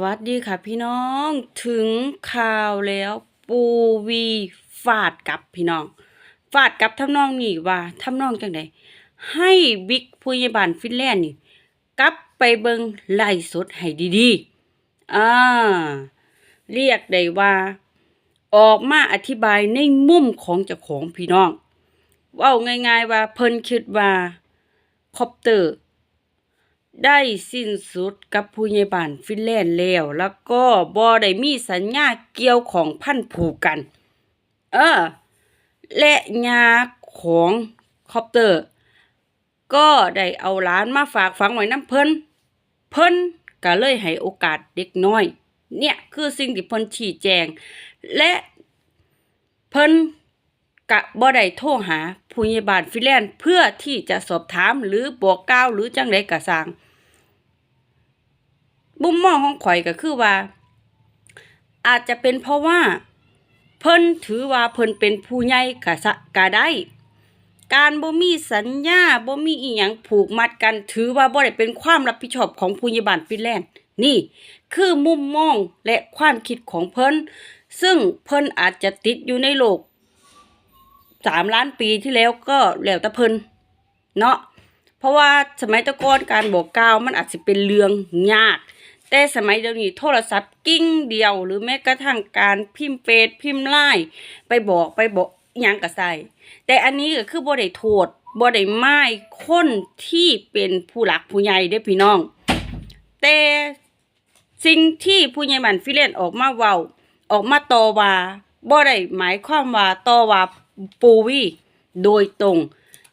สวัสดีค่ะพี่น้องถึงข่าวแล้วปูวีฟาดกลับพี่น้อง ฟาดกลับทำนองนี่ว่าทำนองจังไดให้บิ๊กผู้ใหญ่บ้านฟินแลนด์นี่กลับไปเบิงไล่สดให้ดีๆอ่าเรียกได้ว่า ออกมาอธิบายในมุมของเจ้าของพี่น้องว่าง่ายๆว่าเพิ่นคิดว่าคอปเตอร์ ได้สิ้นสุดกับผู้ใหญ่บ้านฟินแลนด์แล้ว แล้วก็บ่ได้มีสัญญาเกี่ยวของพันผูกกัน เออ และญาของคอปเตอร์ ก็ได้เอาหลานมาฝากฝังไว้น้ำเพิ่น เพิ่นก็เลยให้โอกาสเด็กน้อย เนี่ยคือสิ่งที่เพิ่นชี้แจง และเพิ่น กะบ่ได้โทรหาผู้ใหญ่บ้านฟิแลนด์เพื่อที่จะสอบถามหรือบอกกล่าวหรือจังไดก็สร้างมุมมองของข่อยก็คือว่า อาจจะเป็นเพราะว่า เพิ่นถือว่าเพิ่นเป็นผู้ใหญ่กะสะกะได้ การบ่มีสัญญาบ่มีอีหยังผูกมัดกัน ถือว่าบ่ได้เป็นความรับผิดชอบของผู้ใหญ่บ้านฟิแลนด์นี่คือมุมมองและความคิดของเพิ่นซึ่งเพิ่นอาจจะติดอยู่ในโลก สามล้านปีที่แล้วก็แล้วต่เพิ่นเนาะเพราะว่าสมัยตะกอนการบอกกล่าวมันอาจจะเป็นเรื่องยาก แต่สมัยเดี๋ยวนี้โทรศัพท์กิ้งเดียว หรือแม้กระทั่งการพิมพ์เฟซพิมพ์ไลน์ไปบอกไปบอกยังก็ใสแต่อันนี้ก็คือบ่ได้โทษบ่ได้ไม้คนที่เป็นผู้หลักผู้ใหญ่เด้พี่น้อง แต่สิ่งที่ผู้ใหญ่บ้านฟิเลนออกมาเว้าออกมาตอว่าบ่ได้หมายความว่าตอว่า ปูวี่โดยตรง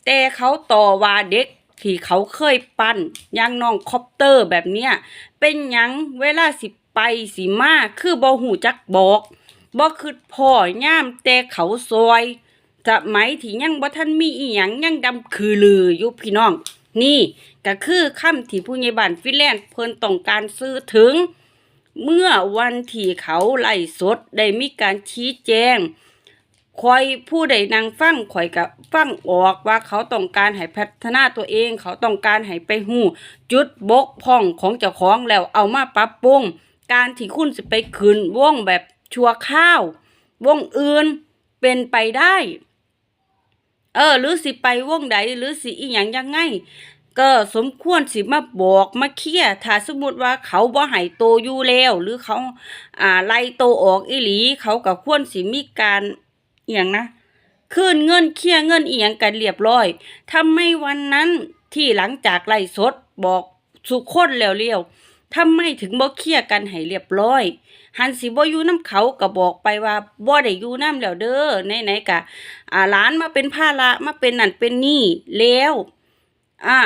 แต่เขาต่อว่าเด็กที่เขาเคยปั้นยังน้องคอปเตอร์แบบเนี้ยเป็นยังเวลาสิไปสิมาคือบ่หูจักบอกบ่คือพ่อย่ามแต่เขาซอยสมัยที่ยังบ่ทันมีอีหยังยังดำคือลืออยู่พี่น้อง นี่ก็คือคำที่ผู้ใหญ่บ้านฟินแลนด์เพิ่นต้องการซื้อถึง เมื่อวันที่เขาไล่สดได้มีการชี้แจง คอยผู้ใดนางฟังข่อยกับฟังออกว่าเขาต้องการให้พัฒนาตัวเอง เขาต้องการให้ไปหูจุดบกพ่องของเจ้าของแล้วเอามาปรับปรุงการที่คุณสิไปคืนว่งแบบชัวข้าววงอื่นเป็นไปได้ เออ หรือสิไปว่งใดหรือสิอีหยังยังไงก็สมควรสิมาบอกมาเคลียถ้าสมมติว่าเขาบ่ให้โตอยู่แล้ว หรือเขาอ่าไล่โตออกอีหลี เขาก็ควรสิมีการ เอียงนะคืนเงินเคลียร์เงินเอียงกันเรียบร้อยทำไมวันนั้นที่หลังจากไล่สดบอกสุคนแล้วเลี้ยวทำไมถึงบ่เคลียร์กันให้เรียบร้อย หันสิบ่อยู่น้ำเขาก็บอกไปว่าบ่ได้อยู่น้ำแล้วเด้อไหนๆกะอ่าหลานมาเป็นภาระมาเป็นนั่นเป็นนี่แล้วอ่า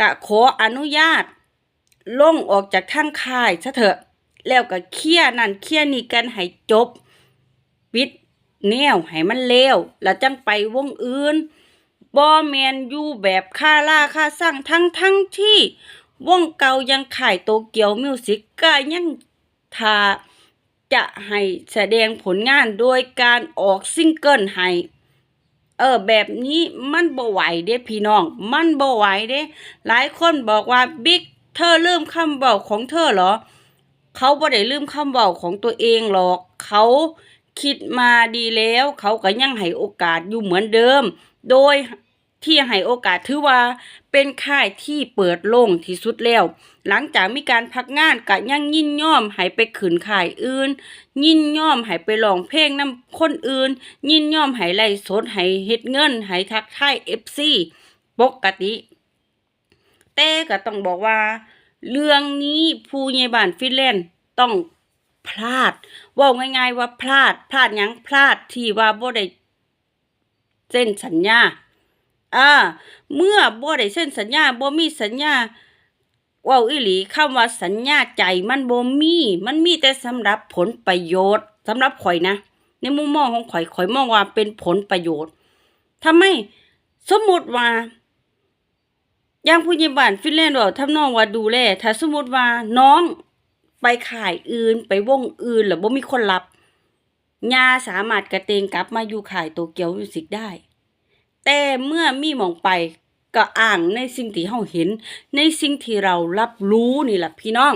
กะขออนุญาตลงออกจากทางค่ายซะเถอะ แล้วก็เคลียร์นั่นเคลียร์นี่กันให้จบปิด แนวให้มันเลวแล้วจังไปวงอื่นบ่แมนอยู่แบบค่าล่าค่าสร้างทั้งทั้งที่วงเก่ายังขายโตเกียวมิวสิกก็ยังทาจะให้แสดงผลงานโดยการออกซิงเกิลให้เออแบบนี้มันบ่ไหวเด้พี่น้อง มันบ่ไหวเด้หลายคนบอกว่าบิ๊กเธอลืมคำเว้าของเธอเหรอ เขาบ่ได้ลืมคำเว้าของตัวเองหรอก เขา คิดมาดีแล้ว เขาก็ยังให้โอกาสอยู่เหมือนเดิม โดยที่ให้โอกาสถือว่าเป็นค่ายที่เปิดโล่งที่สุดแล้ว หลังจากมีการพักงานก็ยังยินยอมให้ไปขืนข่ายอื่น ยินยอมให้ไปร้องเพลงน้ำคนอื่น ยินยอมให้ไล่สดให้เฮ็ดเงินให้ทักทาย FC ปกติ แต่ก็ต้องบอกว่า เรื่องนี้ผู้ใหญ่บ้านฟินแลนด์ต้อง พลาดว่าง่าย ๆ ว่าพลาด พลาดยังพลาดที่ว่าบ่ได้เซ็นสัญญาอ่าเมื่อบ่ได้เซ็นสัญญาบ่มีสัญญาว้าอีหลีคำว่าสัญญาใจมันบ่มี มันมีแต่สำหรับผลประโยชน์สำหรับข่อยนะ ในมุมมองของข่อยข่อยมองว่าเป็นผลประโยชน์ทำไมสมมุติว่าอย่างผู้ใหญ่บ้านฟินแลนด์ว่าทำนองว่าดูแลถ้าสมมุติว่าน้อง ไปขายอื่นไปวงอื่นแล้วบ่มีคนรับยาสามารถกระเตงกลับมาอยู่ขายโตเกียวมิวสิกได้ แต่เมื่อมีมองไปก็อ้างในสิ่งที่เฮาเห็น ในสิ่งที่เรารับรู้นี่แหละพี่น้อง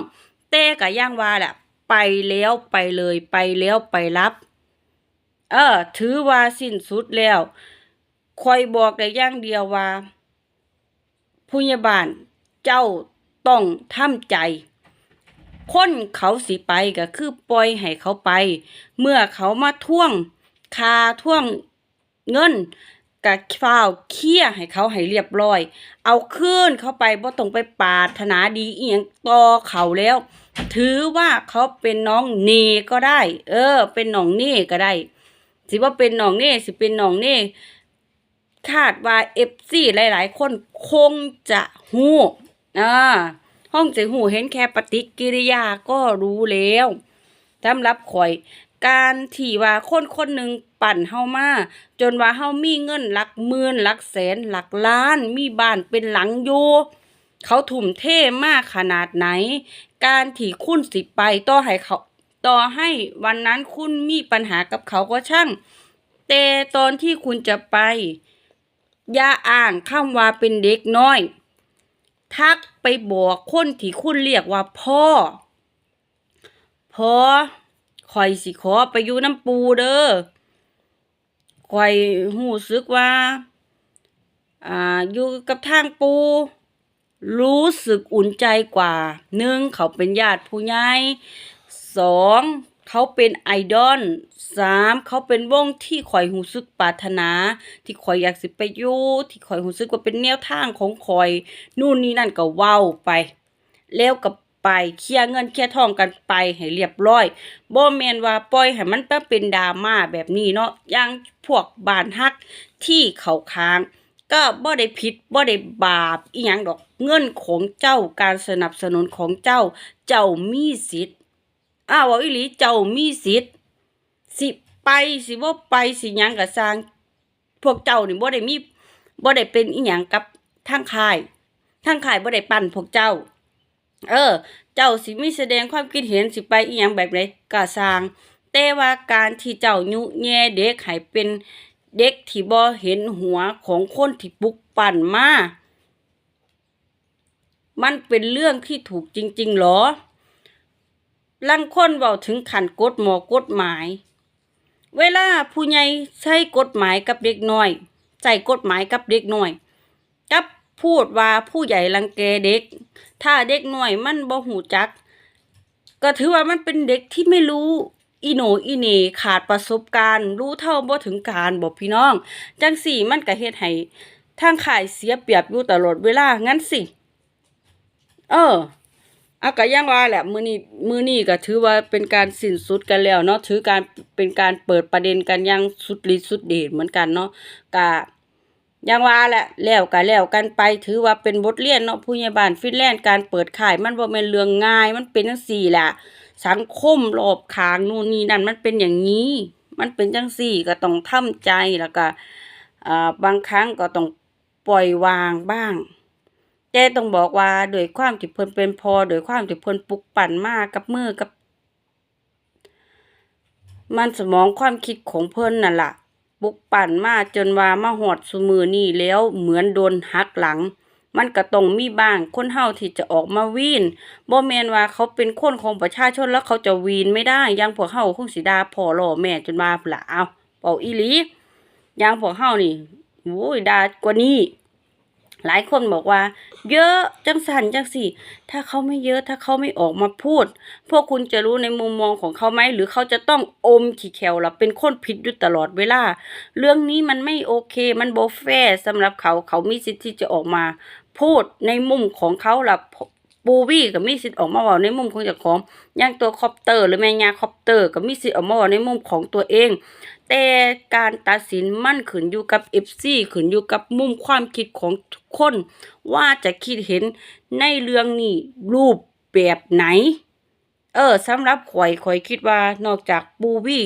แต่ก็ย่างว่าแหละไปแล้วไปเลยไปแล้วไปรับ เออ ถือว่าสิ้นสุดแล้วคอยบอกได้อย่างเดียวว่าผู้ใหญ่บ้านเจ้าต้องทำใจ คนเขาสิไปก็คือปล่อยให้เขาไป เมื่อเขามาท่วงคาท่วงเงินก็ฟ้าวเคลียให้เขาให้เรียบร้อย เอาคืนเขาไปบ่ต้องไปปาถนาดีเอียงต่อเขาแล้ว ถือว่าเขาเป็นน้องเนก็ได้ เออ เป็นน้องเน่ก็ได้ สิว่าเป็นน้องเน่สิเป็นน้องเน่คาดว่าเอฟซีหลาย ๆ คนคงจะหู้อ่า ห้องจะหูเห็นแค่ปฏิกิริยาก็รู้แล้วสำหรับข่อย การที่ว่าคนคนหนึ่งปั่นเฮามาจนว่าเฮามีเงินหลักหมื่นหลักแสนหลักล้าน มีบ้านเป็นหลังอยู่เขาทุ่มเทมากขนาดไหน การที่คุณสิไปต่อให้เขา ต่อให้วันนั้นคุณมีปัญหากับเขาก็ช่าง แต่ตอนที่คุณจะไป อย่าอ้างคำว่าเป็นเด็กน้อย ทักไปบอกคนที่คุณเรียกว่าพ่อ พ่อคอยสิขอไปอยู่น้ำปูเด้อคอยหูสึกว่า อ่า อยู่กับทางปู รู้สึกอุ่นใจกว่าหนึ่งเขาเป็นญาติผู้ใหญ่สอง เขาเป็นไอดอลสามเขาเป็นวงที่ข่อยหูซึกปรารถนา ที่ข่อยอยากสิไปอยู่ที่ข่อยหูซึกว่าเป็นแนวทางของข่อย นู่นนี่นั่นก็เว้าไป แล้วก็ไปเคลียร์เงินเคลียร์ทองกันไปให้เรียบร้อยบ่แมนว่าปล่อยให้มันไปเป็นดราม่าแบบนี้เนาะอย่างพวกบานฮักที่เขาค้าง ก็บ่ได้ผิดบ่ได้บาปอีหยังดอกเงินของเจ้าการสนับสนุนของเจ้า เจ้ามีสิทธิ์ อ้าวว่าอีหลีเจ้ามีสิทธิ์สิไปสิบ่ไปสิหยังก็สร้าง พวกเจ้านี่บ่ได้มีบ่ได้เป็นอีหยังกับทางค่ายทางค่ายบ่ได้ปั่นพวกเจ้า เออ เจ้าสิมีแสดงความคิดเห็นสิไปอีหยังแบบไหนก็สร้าง แต่ว่าการที่เจ้ายุแย่เด็กให้เป็นเด็กที่บ่เห็นหัวของคนที่ปลุกปั่นมา มันเป็นเรื่องที่ถูกจริง ๆ หรอ ลังคนเว้าถึงขันกฎหมอกฎหมาย เวลาผู้ใหญ่ใช้กฎหมายกับเด็กน้อยใส่กฎหมายกับเด็กน้อยกับพูดว่าผู้ใหญ่รังแกเด็ก ถ้าเด็กน้อยมันบ่หูจัก ก็ถือว่ามันเป็นเด็กที่ไม่รู้อีโหนอีเนขาดประสบการณ์ รู้เท่าบ่ถึงการบอกพี่น้อง จังสี่มันก็เฮ็ดให้ทางขายเสียเปรียบอยู่ตลอดเวลางั้นสิ เออ เอาก็ยังว่าแหละมือนี้มือนี้ก็ถือว่าเป็นการสิ้นสุดกันแล้วเนาะถือการเป็นการเปิดประเด็นกันย่างสุดฤทธิ์สุดเดชเหมือนกันเนาะก็ยังว่าแหละแล้วก็แล้วกันไปถือว่าเป็นบทเรียนเนาะผู้ใหญ่บ้านฟินแลนด์การเปิดขายมันบ่แม่นเรื่องง่าย มันเป็นจังซี่แหละสังคมรอบขางนู่นนี่นั่นมันเป็นอย่างนี้ มันเป็นจังซี่ก็ต้องทำใจแล้วก็อ่าบางครั้งก็ต้องปล่อยวางบ้าง แต่ต้องบอกว่าโดยความที่เพิ่นเป็นพอโดยความที่เพิ่นปลุกปั่นมากกับมือกับ มันสมองความคิดของเพิ่นนั่นล่ะปลุกปั่นมาจนว่ามาฮอดซุมือนี้แล้วเหมือนโดนหักหลัง มันก็ต้องมีบ้างคนเฮาที่จะออกมาวีนบ่แมนว่าเขาเป็นคนของประชาชนแล้วเขาจะวีนไม่ได้ย่างพวกเฮาคงสิดาพ่อล่อแม่จนว่าพล่ะเอาเว้าอีหลีย่างพวกเฮานี่โอ้ยดากว่านี้ หลายคนบอกว่า เยอะจังสันจังสี่ ถ้าเขาไม่เยอะถ้าเขาไม่ออกมาพูด พวกคุณจะรู้ในมุมมองของเขาไหมหรือเขาจะต้องอมขี้แควล่ะเป็นคนผิดอยู่ตลอดเวลา เรื่องนี้มันไม่โอเคมันโบแฟร์สำหรับเขาเขามีสิทธิ์ที่จะออกมา พูดในมุมของเขาล่ะ ปูวี่ก็มีสิทธิ์ออกมาว่าในมุมของเจ้าของย่างตัวคอปเตอร์ หรือแมงยาคอปเตอร์ ก็มีสิทธิ์ออกมาว่าในมุมของตัวเอง แต่การตัดสินมั่นขึ้นอยู่กับ FC ขึ้นอยู่กับมุมความคิดของทุกคน ว่าจะคิดเห็นในเรื่องนี้รูปแบบไหน เออสำหรับข่อยข่อยคิดว่านอกจากบูวี่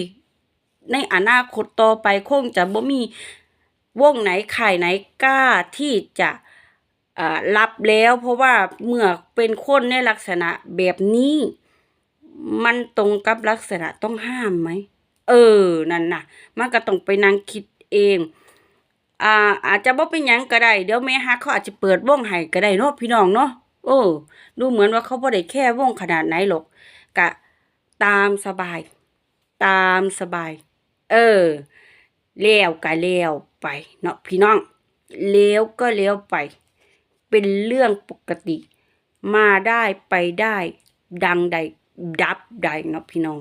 ในอนาคตต่อไปคงจะบ่มีวงไหนข่ายไหนกล้าที่จะ รับแล้วเพราะว่าเมื่อเป็นคนในลักษณะแบบนี้ มันตรงกับลักษณะต้องห้ามไหม เออ นั่นนะมันก็ต้องไปนั่งคิดเอง อ่า อาจจะบ่เป็นยังก็ได้ เดี๋ยวแม่ฮักเขาอาจจะเปิดว่องให้ก็ได้เนาะพี่น้องเนาะโอ้ดูเหมือนว่าเขาบ่ได้แค่ว่องขนาดไหนหรอกกะตามสบาย ตามสบาย เออเลี้ยวก็เลี้ยวไปเนาะพี่น้องเลี้ยวก็เลี้ยวไป เป็นเรื่องปกติ มาได้ไปได้ ดังใดดับใดเนาะพี่น้อง